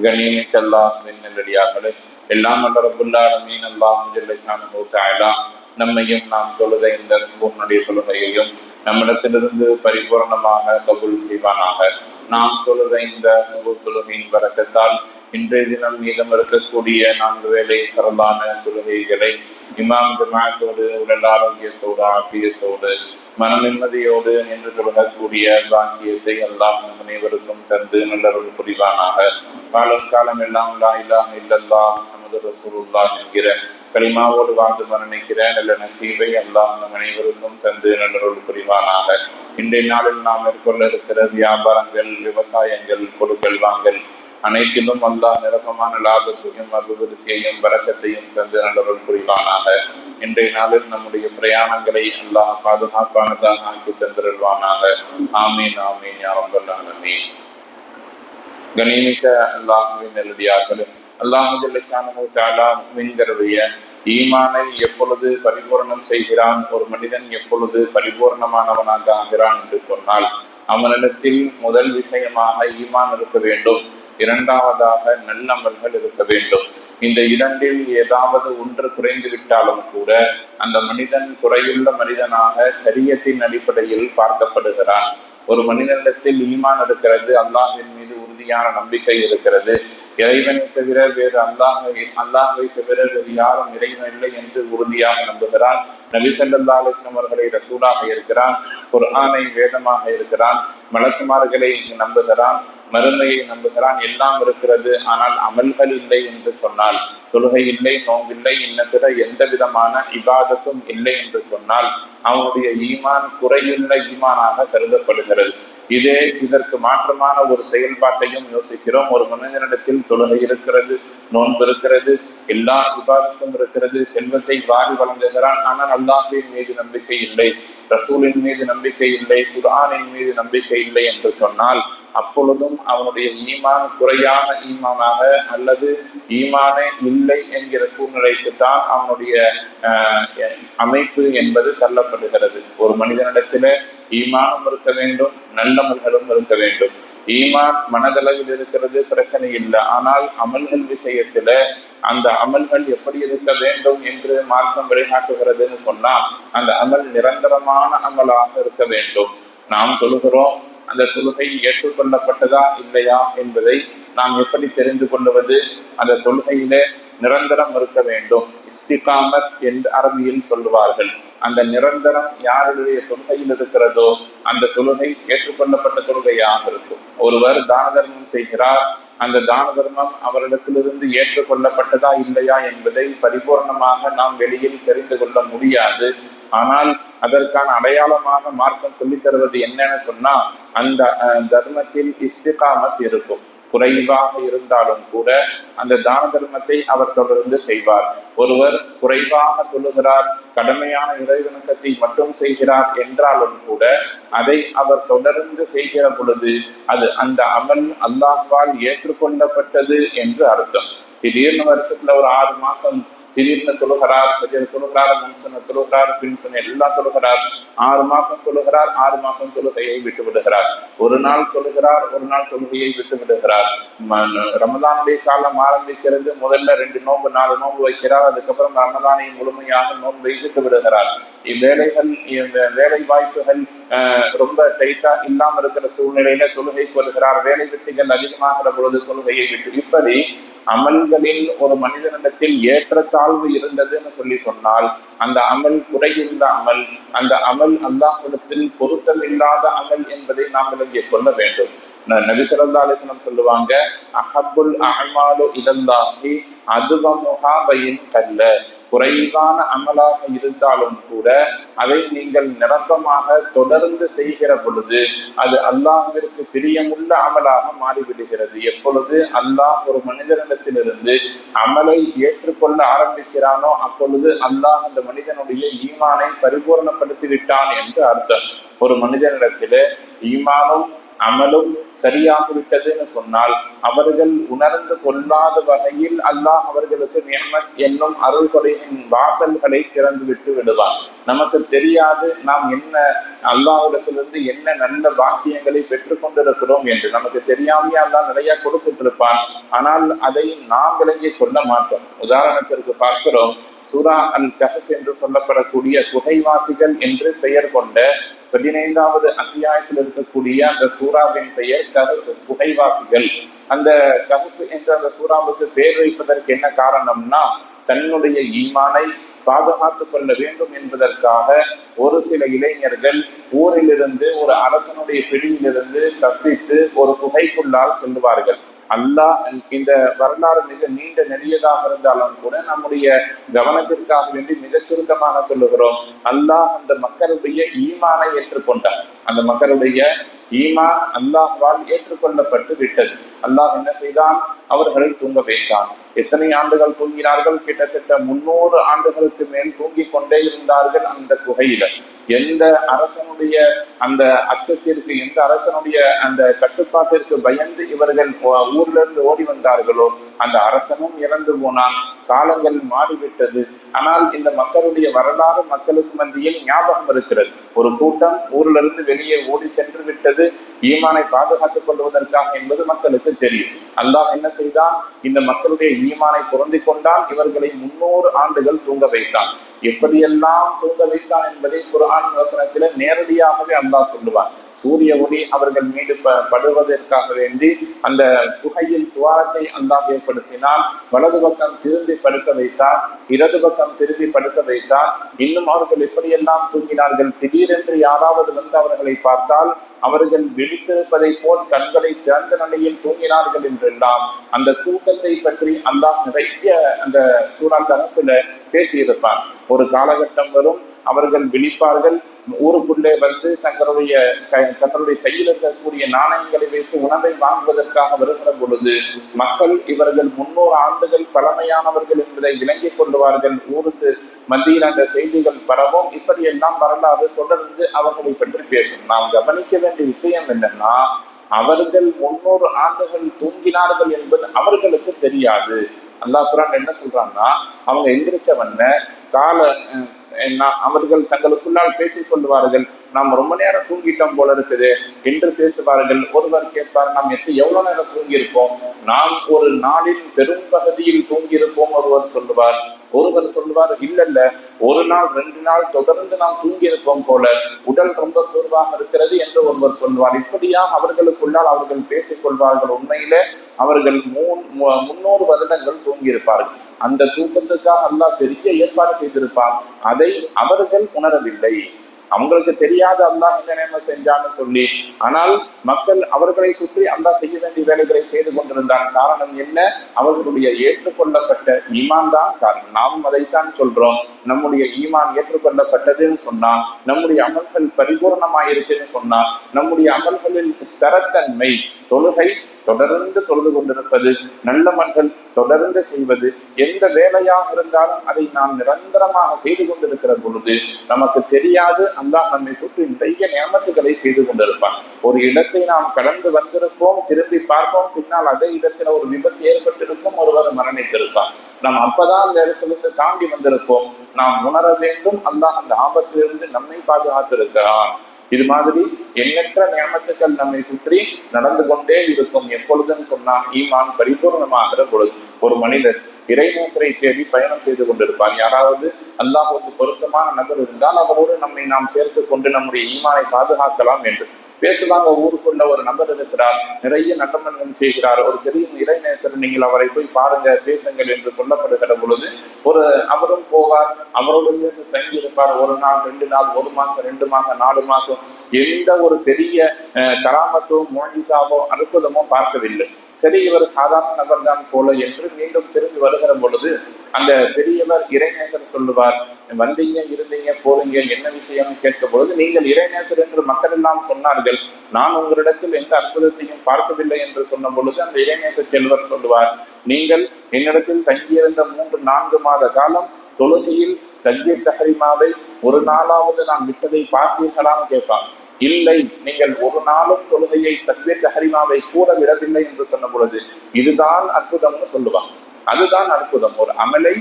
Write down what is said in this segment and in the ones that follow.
கண்ணியமிக்க மின்னலடியார்களே. எல்லாம் வல்ல ரபுல்லாலமீன் அல்லாஹு ஜல்லைக்கானு நம்மையும் நாம் தொழுத இந்த சுபனுடைய தொழுகையையும் நம்மிடத்திலிருந்து பரிபூரணமாக கபுல் செய்வானாக. நாம் தொழுத இந்த சுபு தொழுகையின் வரக்கத்தால் இன்றைய தினம் மீதம் இருக்கக்கூடிய நான்கு வேலை சிறந்தான தொழுகைகளை இமாம் ஜமாத்தோடு உடல் ஆரோக்கியத்தோடு ஆபியத்தோடு மன நிம்மதியோடு நின்று தொடங்கக்கூடிய பாக்கியத்தை எல்லாம் நம் அனைவருக்கும் தந்து நல்லவர்கள் புரிவானாக. காலம் காலம் எல்லாம் லா இல்லாஹ இல்லல்லா நமது ரசூலுல்லா என்கிற களிமாவோடு வாழ்ந்து மரணிக்கிற நல்ல நசீவை எல்லாம் நம் அனைவருக்கும் தந்து நல்லவர்கள் புரிவானாக. இன்றைய நாளில் நாம் மேற்கொள்ள இருக்கிற வியாபாரங்கள் விவசாயங்கள் கொடுக்கல் வாங்கல் அனைத்திலும் அல்லாஹ் நிரப்பமான லாபத்தையும் அபிவிருத்தியையும் வரக்கத்தையும் தந்து நல்லவர்கள் புரிவானாக. இன்றைய நாளில் நம்முடைய பிரயாணங்களை அல்லாஹ் பாதுகாப்பானதாக ஆக்கி தந்திருவானாக ஆமீன் ஆமீன் யாரம்பல்லானமே கணிமிக்க அல்லாஹுவின் நல்லடியார்களே அல்லாஹுடைய ஈமானை எப்பொழுது பரிபூர்ணம் செய்கிறான் ஒரு மனிதன் எப்பொழுது பரிபூர்ணமானவனாக ஆகிறான் என்று சொன்னால் அவனிடத்தில் முதல் விஷயமாக ஈமான் இருக்க வேண்டும். இரண்டாவதாக நல்லமல்கள் இருக்க வேண்டும். இந்த இரண்டில் ஏதாவது ஒன்று குறைந்து விட்டாலும் கூட அந்த மனிதன் குறையுள்ள மனிதனாக சரியத்தின் அடிப்படையில் பார்க்கப்படுகிறான். ஒரு மனிதனிடத்தில் ஈமான் இருக்கிறது அல்லாஹின் மீது உறுதியான நம்பிக்கை இருக்கிறது. இறைவனை தவிர வேறு அல்லாஹை அல்லாஹை தவிர வேறு யாரும் இறைவன் இல்லை என்று உறுதியாக நம்புகிறான். நபி சல்லா அலிஸ்லாம் அவர்களை ரசூலாக இருக்கிறான். குர்ஆனை வேதமாக இருக்கிறான். மலக்குமார்களை நம்புகிறான். மருமையை நம்புகிறான். எல்லாம் இருக்கிறது. ஆனால் அமல்கள் இல்லை என்று சொன்னால் தொழுகை இல்லை நோம்பில்லை இன்ன எந்த விதமான இபாதத்தும் இல்லை என்று சொன்னால் அவனுடைய ஈமான் குறையுள்ள ஈமானாக கருதப்படுகிறது. இதே இதற்கு மாற்றமான ஒரு செயல்பாட்டையும் யோசிக்கிறோம். ஒரு மனிதனிடத்தில் தொழுகை இருக்கிறது நோன்பு இருக்கிறது எல்லா விவாதத்தும் இருக்கிறது செல்வத்தை வாரி வழங்குகிறான். ஆனால் அல்லாஹின் மீது நம்பிக்கை இல்லை ரசூலின் மீது நம்பிக்கை இல்லை குரானின் மீது நம்பிக்கை இல்லை என்று சொன்னால் அப்பொழுதும் அவனுடைய ஈமான் குறையான ஈமானாக அல்லது ஈமானே இல்லை என்கிற சூழ்நிலைக்கு தான் அவனுடைய அமைப்பு என்பது தள்ளப்படுகிறது. ஒரு மனிதனிடத்திலே ஈமானும் இருக்க வேண்டும் நல்லமல்களும் இருக்க வேண்டும். ஈமான் மனதளவில் இருக்கிறது பிரச்சனை இல்லை. ஆனால் அமல்கள் விஷயத்துல அந்த அமல்கள் எப்படி இருக்க வேண்டும் என்று மார்க்கம் வழிகாட்டுகிறதுன்னு சொன்னா அந்த அமல் நிரந்தரமான அமலாக இருக்க வேண்டும். நாம் சொல்லுகிறோம் அந்த தொழுகை ஏற்றுக்கொள்ளப்பட்டதா இல்லையா என்பதை நாம் எப்படி தெரிந்து கொள்வது? அந்த தொழுகையில நிரந்தரம் இருக்க வேண்டும். இஸ்திகாமத் என்று அரபியில் சொல்லுவார்கள். அந்த நிரந்தரம் யாருடைய தொழுகையில் இருக்கிறதோ அந்த தொழுகை ஏற்றுக்கொள்ளப்பட்ட தொழுகையாக இருக்கும். ஒருவர் தான தர்மம் செய்கிறார். அந்த தான தர்மம் அவரிடத்திலிருந்து ஏற்றுக்கொள்ளப்பட்டதா இல்லையா என்பதை பரிபூர்ணமாக நாம் வெளியில் தெரிந்து கொள்ள முடியாது. ஆனால் அதற்கான அடையாளமாக மார்க்கம் சொல்லித் தருவது என்னன்னு சொன்னா அந்த தர்மத்தில் இஸ்திகாமத் இருக்கும். குறைவாக இருந்தாலும் கூட அந்த தான தர்மத்தை அவர் தொடர்ந்து செய்வார். ஒருவர் குறைவாக சொல்லுகிறார் கடமையான இறைவணக்கத்தை மட்டும் செய்கிறார் என்றாலும் கூட அதை அவர் தொடர்ந்து செய்கிற பொழுது அது அந்த அமல் அல்லாஹால் ஏற்றுக்கொள்ளப்பட்டது என்று அர்த்தம். திடீர்னு வருஷத்துல ஒரு ஆறு மாசம் திடீர்னு தொழுகிறார் கொஞ்சம் தொழுகிறார் முன்சன தொழுகிறார் பின்சன எல்லாம் தொழுகிறார் ஆறு மாசம் தொழுகிறார் ஆறு மாசம் தொழுகையை விட்டு விடுகிறார். ஒரு நாள் தொழுகிறார் ஒரு நாள் தொழுகையை விட்டு விடுகிறார். ரமதானுடைய காலம் ஆரம்பிக்கிறது முதல்ல ரெண்டு நோன்பு நாலு நோன்பு வைக்கிறார் அதுக்கப்புறம் ரமதானை முழுமையாக நோன்பை விட்டு விடுகிறார். இவ்வேலைகள் வேலை வாய்ப்புகள் ரொம்ப டைட்டா இல்லாம இருக்கிற சூழ்நிலையில தொழுகைக்கு வருகிறார் வேலை வெட்டிகள் அதிகமாகிற பொழுது தொழுகையை விட்டு இப்படி அமல்களில் ஒரு மனிதனிடத்தில் ஏற்றத்தாழ்வு இருந்ததுன்னு சொல்லி சொன்னால் அந்த அமல் குறையுள்ள அமல் அந்த அமல் அல்லாஹிடத்தில் பொருத்தம் இல்லாத அமல் என்பதை நாம் இங்கே கொள்ள வேண்டும். நபிசரந்தாலேசனம் சொல்லுவாங்க அஹபுல் அஹமாலு இதல்லாஹி அதுவமுகாபையின் கல்ல. குறைவான அமலாக இருந்தாலும் கூட அதை நீங்கள் நிரப்பமாக தொடர்ந்து செய்கிற பொழுது அது அல்லாஹிற்கு பிரியமுள்ள அமலாக மாறிவிடுகிறது. எப்பொழுது அல்லாஹ் ஒரு மனிதனிடத்திலிருந்து அமலை ஏற்றுக்கொள்ள ஆரம்பிக்கிறானோ அப்பொழுது அல்லாஹ் அந்த மனிதனுடைய ஈமானை பரிபூர்ணப்படுத்தி விட்டான் என்று அர்த்தம். ஒரு மனிதனிடத்திலே ஈமானும் அமலும் சரியாகிவிட்டதுன்னு சொன்னால் அவர்கள் உணர்ந்து கொள்ளாத வகையில் அல்லாஹ் அவர்களுக்கு நியமத் என்னும் அருள்கொடையின் வாசல்களை திறந்து விட்டு விடுவார் நமக்கு தெரியாது நாம் என்ன அல்லாஹிடத்திலிருந்து என்ன நல்ல வாக்கியங்களை பெற்றுக் கொண்டிருக்கிறோம் என்று. நமக்கு தெரியாமையே அல்லாஹ் நிறைய கொடுத்துட்டு இருப்பான் ஆனால் அதை நாம் விளங்கிக் கொள்ள மாட்டோம். உதாரணத்திற்கு பார்க்கிறோம் சூரா அல் கஹத் என்று சொல்லப்படக்கூடிய குகைவாசிகள் என்று பெயர் கொண்ட பதினைந்தாவது அத்தியாயத்தில் இருக்கக்கூடிய அந்த சூறாவின் பெயர் கஹப் குகைவாசிகள் அந்த கஹப் என்ற அந்த சூறாவுக்கு பெயர் வைப்பதற்கு என்ன காரணம்னா தன்னுடைய ஈமானை பாதுகாத்துக் கொள்ள வேண்டும் என்பதற்காக ஒரு சில இளைஞர்கள் ஊரிலிருந்து ஒரு அரசனுடைய பிடியிலிருந்து தப்பித்து ஒரு குகைக்குள்ளால் செல்லுவார்கள். அல்லாஹ் இந்த வரலாறு மிக நீண்ட நெடியதாக இருந்தாலும் கூட நம்முடைய கவனத்திற்காக வேண்டி மிக சுருக்கமாக சொல்லுகிறோம். அல்லாஹ் அந்த மக்களுடைய ஈமானை ஏற்றுக்கொண்டார் அந்த மக்களுடைய ஈமான் அல்லாஹ்வால் ஏற்றுக்கொள்ளப்பட்டு விட்டது. அல்லாஹ் என்ன செய்தான்? அவர்களை தூங்க வைத்தான். எத்தனை ஆண்டுகள் தூங்கினார்கள்? கிட்டத்தட்ட முன்னூறு ஆண்டுகளுக்கு மேல் தூங்கிக் கொண்டே இருந்தார்கள் அந்த குகையில. எந்த அரசனுடைய அந்த அச்சத்திற்கு எந்த அரசனுடைய அந்த கட்டுப்பாட்டிற்கு பயந்து இவர்கள் ஊர்ல இருந்து ஓடி வந்தார்களோ அந்த அரசனும் இறந்து போனான். காலங்கள் மாறிவிட்டது. ஆனால் இந்த மக்களுடைய வரலாறு மக்களுக்கு மத்தியில் ஞாபகம் இருக்கிறது. ஒரு கூட்டம் ஊர்ல இருந்து வெளியே ஓடி சென்று விட்டது. ஈமானை பாதுகாத்துக் கொள்வதற்காக என்பது மக்களுக்கு தெரியும். அல்லாஹ் என்ன செய்தான்? இந்த மக்களுடைய ஈமானை பொருந்தி கொண்டால் இவர்களை முன்னூறு ஆண்டுகள் தூங்க வைத்தான். எப்படியெல்லாம் தூங்க வைத்தான் என்பதை குரான் வசனத்தில நேரடியாகவே அல்லாஹ் சொல்லுவான். சூரிய ஒளி அவர்கள் மீது படுவதற்காக வேண்டி அந்த குகையில் துவாரத்தை அல்லாஹ் ஏற்படுத்தினால் வலது பக்கம் திரும்பி படுக்க வைத்தார் இடது பக்கம் திரும்பி படுக்க வைத்தார் இன்னும் அவர்கள் எப்படியெல்லாம் தூங்கினார்கள். திடீரென்று யாராவது வந்து அவர்களை பார்த்தால் அவர்கள் விழித்திருப்பதை போல் கண்களை திறந்த நிலையில் தூங்கினார்கள் என்றெல்லாம். அந்த தூக்கத்தை பற்றி அல்லாஹ் நிறைய அந்த சூறா தரப்புல பேசியிருப்பார் ஒரு காலகட்டம் வரும். அவர்கள் விழிப்பார்கள். ஊருக்குள்ளே வந்து தங்களுடைய தங்களுடைய கையில் இருக்கக்கூடிய நாணயங்களை வைத்து உணவை வாங்குவதற்காக வருகிற பொழுது மக்கள் இவர்கள் முன்னூறு ஆண்டுகள் பழமையானவர்கள் என்பதை விளங்கிக் கொள்வார்கள். ஊருக்கு மத்தியில் அந்த செய்திகள் பரவும். இப்படி எல்லாம் வரலாறு தொடர்ந்து அவர்களை பற்றி பேசும். நாம் கவனிக்க வேண்டிய விஷயம் என்னன்னா அவர்கள் முன்னூறு ஆண்டுகள் தூங்கினார்கள் என்பது அவர்களுக்கு தெரியாது. அல்லா குரான் என்ன சொல்றாங்கன்னா அவங்க எந்திரிச்சவன்ன கால அவர்கள் தங்களுக்குள்ளால் பேசிக் கொள்வார்கள் நாம் ரொம்ப நேரம் தூங்கிட்டோம் போல இருக்குது. என்று பேசுவார்கள். ஒருவர் கேட்பார் நாம் எத்து எவ்வளவு நேரம் தூங்கியிருப்போம்? நாம் ஒரு நாளின் பெரும் பகுதியில் தூங்கியிருப்போம் ஒருவர் சொல்லுவார். ஒருவர் சொல்லுவார் இல்ல இல்ல ஒரு நாள் ரெண்டு நாள் தொடர்ந்து நாம் தூங்கியிருப்போம் போல உடல் ரொம்ப சோர்வாக இருக்கிறது என்று ஒருவர் சொல்வார் இப்படியா அவர்களுக்குள்ளால் அவர்கள் பேசிக் கொள்வார்கள். உண்மையில அவர்கள் முன்னூறு வருடங்கள் தூங்கியிருப்பார்கள். அந்த தூக்கத்துக்காக அல்லாஹ் பெரிய ஏற்பாடு செய்திருப்பார் அதை அவர்கள் உணரவில்லை. அவங்களுக்கு தெரியாத அல்லாஹ் இந்த நேர்மை செஞ்சான்னு சொல்லி ஆனால் மக்கள் அவர்களை சுற்றி அல்லாஹ் செய்ய வேண்டிய வேலைகளை செய்து கொண்டிருந்தான் காரணம் என்ன? அவர்களுடைய ஏற்றுக்கொள்ளப்பட்ட ஈமான் தான் காரணம். நாமும் அதைத்தான் சொல்றோம். நம்முடைய ஈமான் ஏற்றுக்கொள்ளப்பட்டதுன்னு சொன்னா நம்முடைய அமல்கள் பரிபூர்ணமாயிருக்குன்னு சொன்னா நம்முடைய அமல்களில் ஸ்தரத்தன்மை தொழுகை தொடர்ந்து தொழுது கொண்டிருப்பது நல்ல மக்கள் தொடர்ந்து செய்வது எந்த வேலையாக இருந்தாலும் அதை நாம் நிரந்தரமாக செய்து கொண்டிருக்கிற பொழுது நமக்கு தெரியாது அல்லாஹ் நம்மை சுற்றி நிறைய நியமத்துக்களை செய்து கொண்டிருப்பான். ஒரு இடத்தை நாம் கடந்து வந்திருப்போம் திரும்பி பார்ப்போம் பின்னால் அதே இடத்துல ஒரு விபத்து ஏற்பட்டிருக்கும் ஒருவர் மரணித்திருப்பான் நாம் அப்பதான் அந்த இடத்திலிருந்து தாண்டி வந்திருப்போம். நாம் உணர வேண்டும் அல்லாஹ் அந்த ஆபத்திலிருந்து நம்மை பாதுகாத்திருக்கிறான். இது மாதிரி எண்ணற்ற நியமத்துக்கள் நம்மை சுற்றி நடந்து கொண்டே இருக்கும். எப்பொழுதுன்னு சொன்னால் ஈமான் பரிபூர்ணமாகிற பொழுது ஒரு மனிதர் இறைநூசரை தேடி பயணம் செய்து கொண்டிருப்பார். யாராவது அல்லாஹுக்கு பொருத்தமான நபர் இருந்தால் அவரோடு நம்மை நாம் சேர்த்து கொண்டு நம்முடைய ஈமானை பாதுகாக்கலாம் என்று. பேசுவாங்க ஊருக்குள்ள ஒரு நபர் இருக்கிறார் நிறைய நட்டமன்றம் செய்கிறார் ஒரு பெரிய இளைநேசர் நீங்கள் அவரை போய் பாருங்க பேசுங்கள் என்று சொல்லப்படுகிற பொழுது ஒரு அவரும் போவார் அவரோடு சேர்ந்து தங்கி இருப்பார் ஒரு நாள் ரெண்டு நாள் ஒரு மாசம் ரெண்டு மாசம் நாலு மாசம் எந்த ஒரு பெரிய கராமத்தோ மோனிசாவோ அற்புதமோ பார்க்கவில்லை. சரி இவர் சாதாரண நபர் தான் போல என்று மீண்டும் திரும்பி வருகிற பொழுது அந்த பெரியவர் இறைநேசர் சொல்லுவார் வந்தீங்க இருந்தீங்க போறீங்க என்ன விஷயம் கேட்க பொழுது நீங்கள் இறைநேசர் என்று மக்கள் எல்லாம் சொன்னார்கள். நான் உங்களிடத்தில் எந்த அற்புதத்தையும் பார்க்கவில்லை என்று சொன்ன பொழுது அந்த இறைநேச செல்வர் சொல்லுவார் நீங்கள் என்னிடத்தில் தங்கியிருந்த மூன்று நான்கு மாத காலம் தொழுகையில் தஜ்ஜீர் தஹரிமாவை ஒரு நாளாவது நான் விட்டதை பார்த்தீர்களான்னு கேட்பாங்க இல்லை நீங்கள் ஒரு நாளும் தொழுகையை தக்வீர் தஹரிமாவை கூட விடவில்லை என்று சொன்ன பொழுது இதுதான் அற்புதம்னு சொல்லுவாங்க. அதுதான் அற்புதம். ஒரு அமலை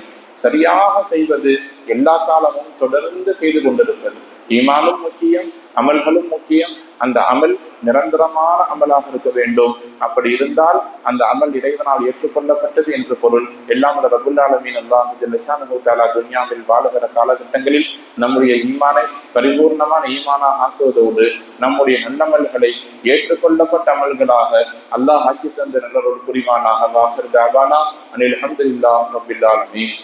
சரியாக செய்வது எல்லா காலமும் தொடர்ந்து செய்து கொண்டிருப்பது. ஈமானும் முக்கியம் அமல்களும் முக்கியம். அந்த அமல் நிரந்தரமான அமலாக இருக்க வேண்டும். அப்படி இருந்தால் அந்த அமல் இறைவனால் ஏற்றுக்கொள்ளப்பட்டது என்று பொருள். எல்லாம் ரபுல்லாலமீன் அல்லாஹாலா துன்யாவில் வாழுகிற காலகட்டங்களில் நம்முடைய ஈமானை பரிபூர்ணமான ஈமானாக ஆக்குவதோடு நம்முடைய நல்லமல்களை ஏற்றுக்கொள்ளப்பட்ட அமல்களாக அல்லாஹ் ஆக்கி தந்த நல்லொரு புரிவானாக. வாசர் தாவானா. அனில் அஹமதுல்லா ரபில்லாலமீன்